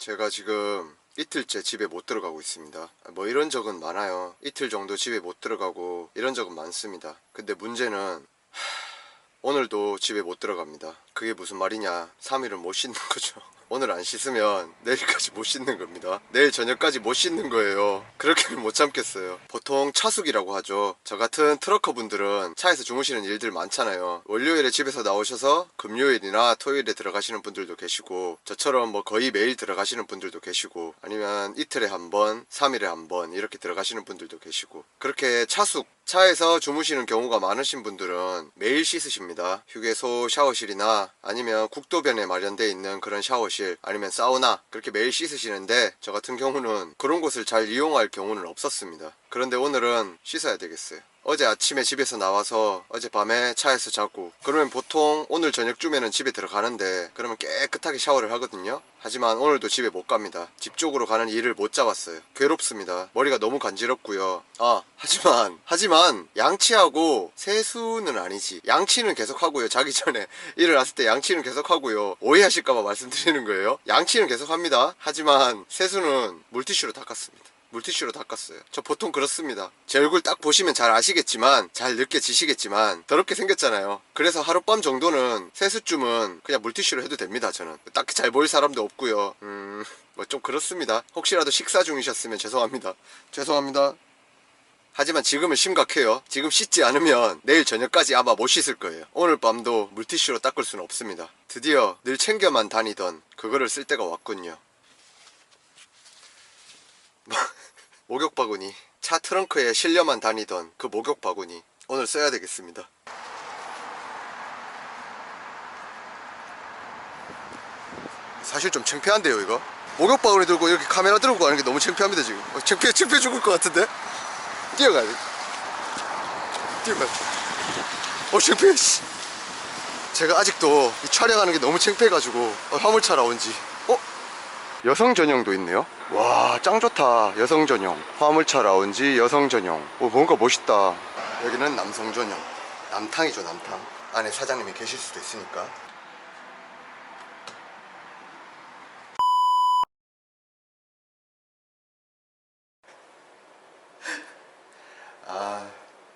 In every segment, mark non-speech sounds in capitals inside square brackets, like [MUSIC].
제가 지금 이틀째 집에 못 들어가고 있습니다. 뭐 이런 적은 많아요. 이틀 정도 집에 못 들어가고 이런 적은 많습니다. 근데 문제는 하, 오늘도 집에 못 들어갑니다. 그게 무슨 말이냐? 3일은 못 씻는 거죠. [LAUGHS] 오늘 안 씻으면 내일까지 못 씻는 겁니다. 내일 저녁까지 못 씻는 거예요. 그렇게는 못 참겠어요. 보통 차숙이라고 하죠. 저 같은 트러커 분들은 차에서 주무시는 일들 많잖아요. 월요일에 집에서 나오셔서 금요일이나 토요일에 들어가시는 분들도 계시고 저처럼 뭐 거의 매일 들어가시는 분들도 계시고 아니면 이틀에 한 번, 3일에 한 번 이렇게 들어가시는 분들도 계시고 그렇게 차숙 차에서 주무시는 경우가 많으신 분들은 매일 씻으십니다. 휴게소 샤워실이나 아니면 국도변에 마련되어 있는 그런 샤워실 아니면 사우나 그렇게 매일 씻으시는데 저 같은 경우는 그런 곳을 잘 이용할 경우는 없었습니다. 그런데 오늘은 씻어야 되겠어요. 어제 아침에 집에서 나와서 어젯밤에 차에서 자고 그러면 보통 오늘 저녁쯤에는 집에 들어가는데 그러면 깨끗하게 샤워를 하거든요. 하지만 오늘도 집에 못 갑니다. 집 쪽으로 가는 일을 못 잡았어요. 괴롭습니다. 머리가 너무 간지럽고요. 아 하지만 하지만 양치하고 세수는 아니지. 양치는 계속 하고요. 자기 전에 [LAUGHS] 일어났을 때 양치는 계속 하고요. 오해하실까봐 말씀드리는 거예요. 양치는 계속 합니다. 하지만 세수는 물티슈로 닦았습니다 물티슈로 닦았어요. 저 보통 그렇습니다. 제 얼굴 딱 보시면 잘 아시겠지만, 잘 느껴지시겠지만, 더럽게 생겼잖아요. 그래서 하룻밤 정도는 세수쯤은 그냥 물티슈로 해도 됩니다, 저는. 딱히 잘 보일 사람도 없고요. 음, 뭐 좀 그렇습니다. 혹시라도 식사 중이셨으면 죄송합니다. 죄송합니다. 하지만 지금은 심각해요. 지금 씻지 않으면 내일 저녁까지 아마 못 씻을 거예요. 오늘 밤도 물티슈로 닦을 수는 없습니다. 드디어 늘 챙겨만 다니던 그거를 쓸 때가 왔군요. 목욕 바구니 차 트렁크에 실려만 다니던 그 목욕 바구니 오늘 써야 되겠습니다. 사실 좀 창피한데요 이거? 목욕 바구니 들고 이렇게 카메라 들고 가는 게 너무 창피합니다 지금. 어, 창피해 창피해 죽을 것 같은데? 뛰어가야 돼. 뛰어가야 돼어 창피해 씨. 제가 아직도 이 촬영하는 게 너무 창피해가지고 어, 화물차 나온지. 어? 여성 전용도 있네요. 와, 짱 좋다. 여성 전용. 화물차 라운지 여성 전용. 오, 뭔가 멋있다. 여기는 남성 전용. 남탕이죠, 남탕. 안에 사장님이 계실 수도 있으니까. 아,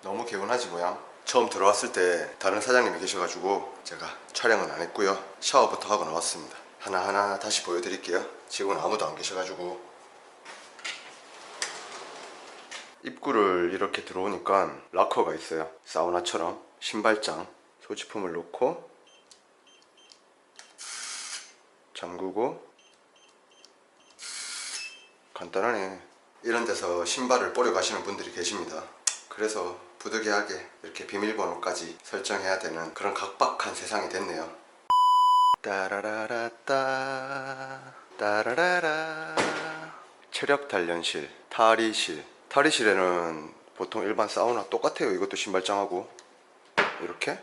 너무 개운하지 모양. 처음 들어왔을 때 다른 사장님이 계셔가지고 제가 촬영은 안 했고요. 샤워부터 하고 나왔습니다. 하나하나 다시 보여드릴게요. 지금은 아무도 안 계셔가지고. 입구를 이렇게 들어오니까 락커가 있어요. 사우나처럼 신발장, 소지품을 놓고 잠그고 간단하네. 이런 데서 신발을 버려 가시는 분들이 계십니다. 그래서 부득이하게 이렇게 비밀번호까지 설정해야 되는 그런 각박한 세상이 됐네요. 따라라라따 따라라라 체력 단련실 탈의실 탈의실에는 보통 일반 사우나 똑같아요. 이것도 신발장하고 이렇게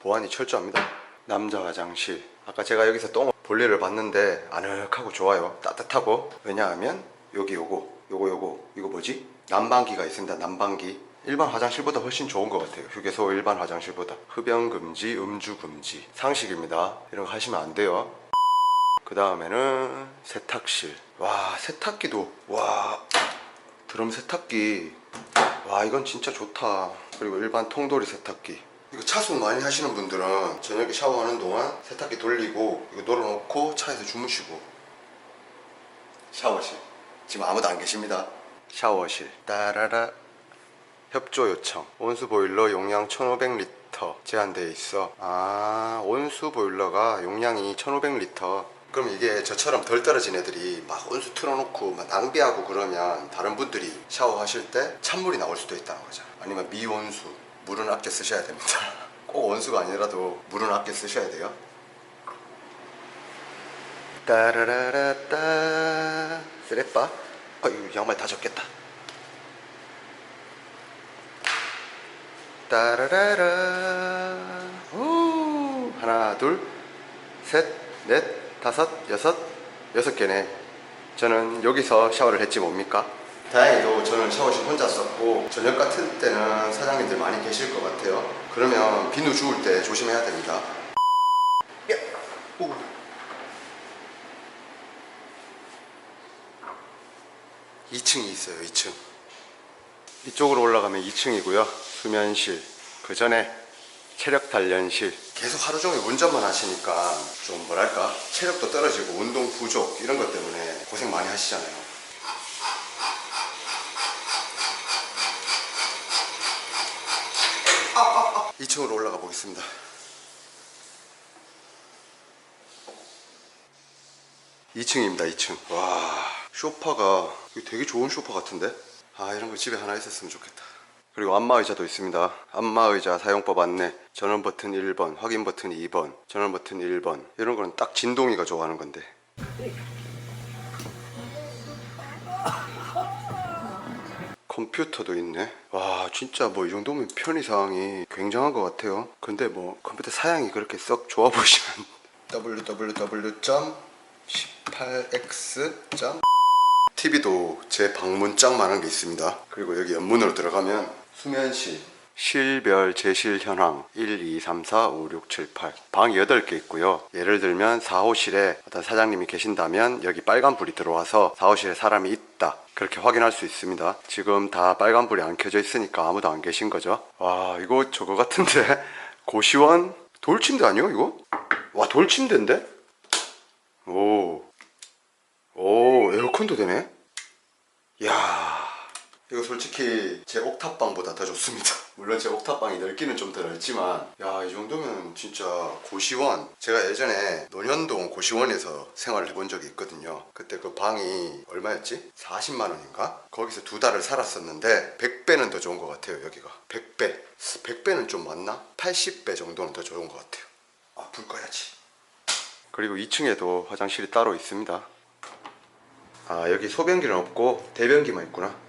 보안이 철저합니다. 남자 화장실. 아까 제가 여기서 똥 볼일을 봤는데 아늑하고 좋아요. 따뜻하고. 왜냐하면 여기 요거, 요거 요거 이거 뭐지? 난방기가 있습니다. 난방기. 일반 화장실보다 훨씬 좋은 것 같아요. 휴게소 일반 화장실보다. 흡연 금지, 음주 금지. 상식입니다. 이런 거 하시면 안 돼요. 그 다음에는 세탁실. 와 세탁기도 와 드럼 세탁기. 와 이건 진짜 좋다. 그리고 일반 통돌이 세탁기. 이거 차순 많이 하시는 분들은 저녁에 샤워하는 동안 세탁기 돌리고 이거 놀아놓고 차에서 주무시고 샤워실 지금 아무도 안 계십니다 샤워실 따라라 협조 요청. 온수 보일러 용량 1500리터 제한되어 있어. 아 온수 보일러가 용량이 1500리터. 그럼 이게 저처럼 덜 떨어진 애들이 막 온수 틀어놓고 막 낭비하고 그러면 다른 분들이 샤워하실 때 찬물이 나올 수도 있다는 거죠. 아니면 미온수 물은 아껴 쓰셔야 됩니다. [LAUGHS] 꼭 온수가 아니라도 물은 아껴 쓰셔야 돼요. 따라라라따. 쓰레빠? 아유 양말 다 젖겠다 따라라라. 우. 하나 둘셋넷 다섯 여섯 여섯 개네. 저는 여기서 샤워를 했지 뭡니까? 다행히도 저는 샤워실 혼자 썼고 저녁 같은 때는 사장님들 많이 계실 것 같아요. 그러면 비누 주울 때 조심해야 됩니다. 야! 오. 층이 있어요 2층. 이쪽으로 올라가면 2층이고요. 수면실 그 전에 체력 단련실. 계속 하루 종일 운전만 하시니까 좀 뭐랄까? 체력도 떨어지고 운동 부족 이런 것 때문에 고생 많이 하시잖아요. 2층으로 올라가 보겠습니다. 이층입니다 2층. 와 쇼파가 되게 좋은 쇼파 같은데? 아 이런 거 집에 하나 있었으면 좋겠다 그리고 안마의자도 있습니다. 안마의자 사용법 안내 전원 버튼 1번 확인 버튼 2번 전원 버튼 1번. 이런 거는 딱 진동이가 좋아하는 건데. 컴퓨터도 있네. 와 진짜 뭐 이 정도면 편의사항이 굉장한 것 같아요. 근데 뭐 컴퓨터 사양이 그렇게 썩 좋아 보이시면 www.18x. TV도 제 방문짝만한 게 있습니다. 그리고 여기 옆문으로 들어가면 수면실, 실별 제실 현황 1, 2, 3, 4, 5, 6, 7, 8. 방 8개 있고요. 예를 들면 4호실에 어떤 사장님이 계신다면 여기 빨간불이 들어와서 4호실에 사람이 있다. 그렇게 확인할 수 있습니다. 지금 다 빨간불이 안 켜져 있으니까 아무도 안 계신 거죠. 와, 이거 저거 같은데? [LAUGHS] 고시원? 돌침대 아니요, 이거? 와, 돌침대인데? 오. 오, 에어컨도 되네? 야 이거 솔직히 제 옥탑방보다 더 좋습니다. [LAUGHS] 물론 제 옥탑방이 넓기는 좀 더 넓지만, 야, 이 정도면 진짜 고시원. 제가 예전에 논현동 고시원에서 생활을 해본 적이 있거든요. 그때 그 방이 얼마였지? 40만원인가? 거기서 두 달을 살았었는데, 100배는 더 좋은 것 같아요, 여기가. 100배. 100배는 좀 맞나? 80배 정도는 더 좋은 것 같아요. 아, 불 꺼야지. 그리고 2층에도 화장실이 따로 있습니다. 아 여기 소변기는 없고 대변기만 있구나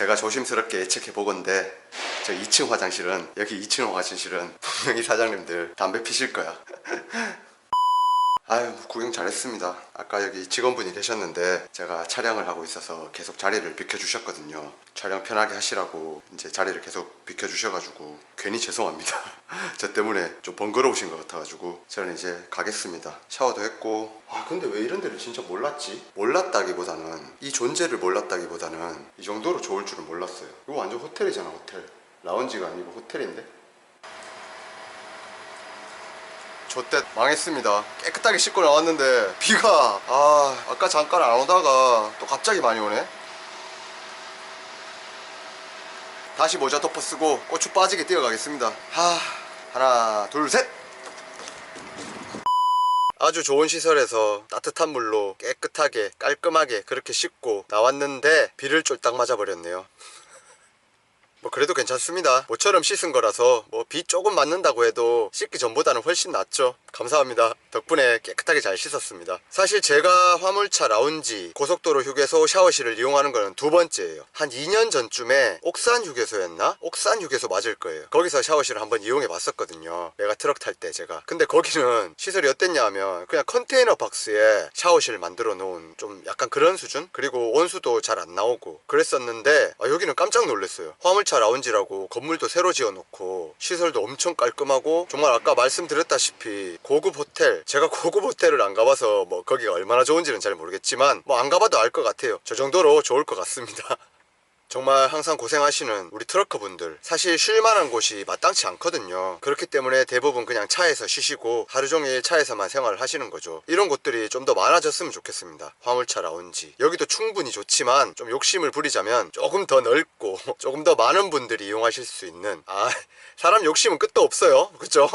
제가 조심스럽게 예측해 보건데 저 2층 화장실은 여기 2층 화장실은 분명히 사장님들 담배 피실 거야 [LAUGHS] 아유 구경 잘했습니다. 아까 여기 직원분이 계셨는데 제가 촬영을 하고 있어서 계속 자리를 비켜주셨거든요. 촬영 편하게 하시라고 이제 자리를 계속 비켜주셔가지고 괜히 죄송합니다. [LAUGHS] 저 때문에 좀 번거로우신 것 같아가지고 저는 이제 가겠습니다. 샤워도 했고. 아 근데 왜 이런 데를 진짜 몰랐지? 몰랐다기보다는 이 존재를 몰랐다기보다는 이 정도로 좋을 줄은 몰랐어요. 이거 완전 호텔이잖아 호텔. 라운지가 아니고 호텔인데 저때 망했습니다. 깨끗하게 씻고 나왔는데 비가 아 아까 잠깐 안 오다가 또 갑자기 많이 오네. 다시 모자 덮어 쓰고 고추 빠지게 뛰어가겠습니다. 하 하나 둘 셋. 아주 좋은 시설에서 따뜻한 물로 깨끗하게 깔끔하게 그렇게 씻고 나왔는데 비를 쫄딱 맞아버렸네요. 뭐 그래도 괜찮습니다. 모처럼 씻은 거라서 뭐 비 조금 맞는다고 해도 씻기 전보다는 훨씬 낫죠. 감사합니다. 덕분에 깨끗하게 잘 씻었습니다. 사실 제가 화물차 라운지 고속도로 휴게소 샤워실을 이용하는 거는 두 번째예요. 한 2년 전쯤에 옥산 휴게소였나? 옥산 휴게소 맞을 거예요. 거기서 샤워실을 한번 이용해 봤었거든요. 내가 트럭 탈 때 제가. 근데 거기는 [LAUGHS] 시설이 어땠냐 하면 그냥 컨테이너 박스에 샤워실 만들어 놓은 좀 약간 그런 수준? 그리고 온수도 잘 안 나오고 그랬었는데 아, 여기는 깜짝 놀랐어요. 화물차 라운지라고 건물도 새로 지어 놓고 시설도 엄청 깔끔하고 정말 아까 말씀드렸다시피 고급 호텔. 제가 [LAUGHS] 고급 호텔을 안 가봐서 뭐 거기가 얼마나 좋은지는 잘 모르겠지만 뭐 안 가봐도 알 것 같아요. 저 정도로 좋을 것 같습니다. [LAUGHS] 정말 항상 고생하시는 우리 트럭커분들. 사실 쉴만한 곳이 마땅치 않거든요. 그렇기 때문에 대부분 그냥 차에서 쉬시고 하루 종일 차에서만 생활을 하시는 거죠. 이런 곳들이 좀 더 많아졌으면 좋겠습니다. 화물차 라운지. 여기도 충분히 좋지만 좀 욕심을 부리자면 조금 더 넓고 [LAUGHS] 조금 더 많은 분들이 이용하실 수 있는 아 사람 욕심은 끝도 없어요. 그죠?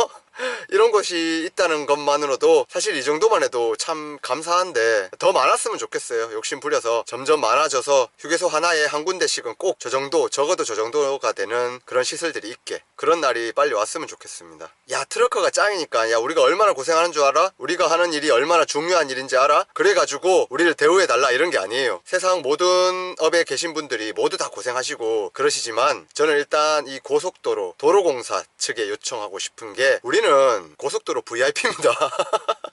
이런 곳이 있다는 것만으로도 사실 이 정도만 해도 참 감사한데 더 많았으면 좋겠어요. 욕심 부려서 점점 많아져서 휴게소 하나에 한 군데씩은 꼭 저 정도, 적어도 저 정도가 되는 그런 시설들이 있게 그런 날이 빨리 왔으면 좋겠습니다. 야, 트럭커가 짱이니까 야, 우리가 얼마나 고생하는 줄 알아? 우리가 하는 일이 얼마나 중요한 일인지 알아? 그래가지고 우리를 대우해 달라 이런 게 아니에요. 세상 모든 업에 계신 분들이 모두 다 고생하시고 그러시지만 저는 일단 이 고속도로 도로공사 측에 요청하고 싶은 게 우리는 고속도로 VIP입니다. [LAUGHS]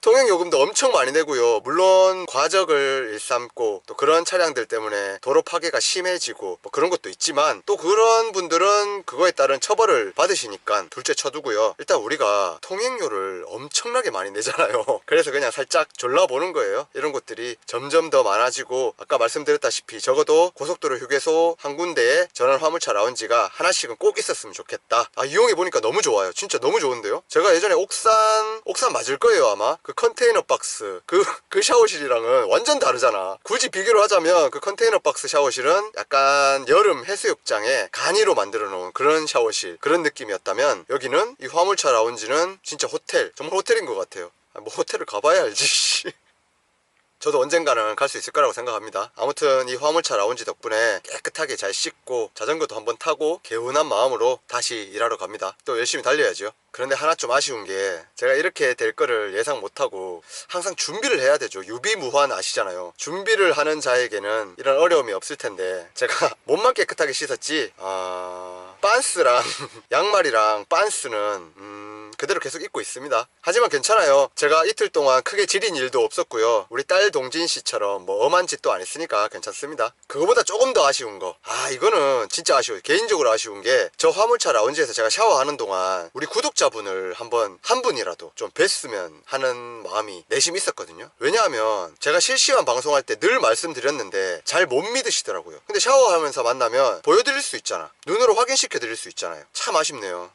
통행 요금도 엄청 많이 내고요. 물론 과적을 일삼고 또 그런 차량들 때문에 도로 파괴가 심해지고 뭐 그런 것도 있지만 또 그런 분들은 그거에 따른 처벌을 받으시니까 둘째 쳐두고요. 일단 우리가 통행료를 엄청나게 많이 내잖아요. [LAUGHS] 그래서 그냥 살짝 졸라보는 거예요. 이런 것들이 점점 더 많아지고 아까 말씀드렸다시피 적어도 고속도로 휴게소 한 군데에 전원 화물차 라운지가 하나씩은 꼭 있었으면 좋겠다. 아 이용해 보니까 너무 좋아요. 진짜 너무 좋은데요. 제가 예전에 옥산 옥산 맞을 거예요 아마 그 컨테이너 박스 그 그 샤워실이랑은 완전 다르잖아. 굳이 비교를 하자면 그 컨테이너 박스 샤워실은 약간 여름 해수욕장에 간이로 만들어 놓은 그런 샤워실 그런 느낌이었다면 여기는 이 화물차 라운지는 진짜 호텔 정말 호텔인 것 같아요. 아, 뭐 호텔을 가봐야 알지. 씨. [LAUGHS] 저도 언젠가는 갈 수 있을 거라고 생각합니다. 아무튼 이 화물차 라운지 덕분에 깨끗하게 잘 씻고 자전거도 한번 타고 개운한 마음으로 다시 일하러 갑니다. 또 열심히 달려야죠. 그런데 하나 좀 아쉬운 게 제가 이렇게 될 거를 예상 못하고 항상 준비를 해야 되죠. 유비무환 아시잖아요. 준비를 하는 자에게는 이런 어려움이 없을 텐데 제가 [LAUGHS] 몸만 깨끗하게 씻었지 아... 빤스랑 [LAUGHS] 양말이랑 빤스는 음... 그대로 계속 입고 있습니다. 하지만 괜찮아요. 제가 이틀 동안 크게 지린 일도 없었고요. 우리 딸 동진 씨처럼 뭐 엄한 짓도 안 했으니까 괜찮습니다. 그거보다 조금 더 아쉬운 거. 아 이거는 진짜 아쉬워요. 개인적으로 아쉬운 게 저 화물차 라운지에서 제가 샤워하는 동안 우리 구독자분을 한번 한 분이라도 좀 뵀으면 하는 마음이 내심 있었거든요. 왜냐하면 제가 실시간 방송할 때 늘 말씀드렸는데 잘 못 믿으시더라고요. 근데 샤워하면서 만나면 보여드릴 수 있잖아. 눈으로 확인시켜 드릴 수 있잖아요. 참 아쉽네요.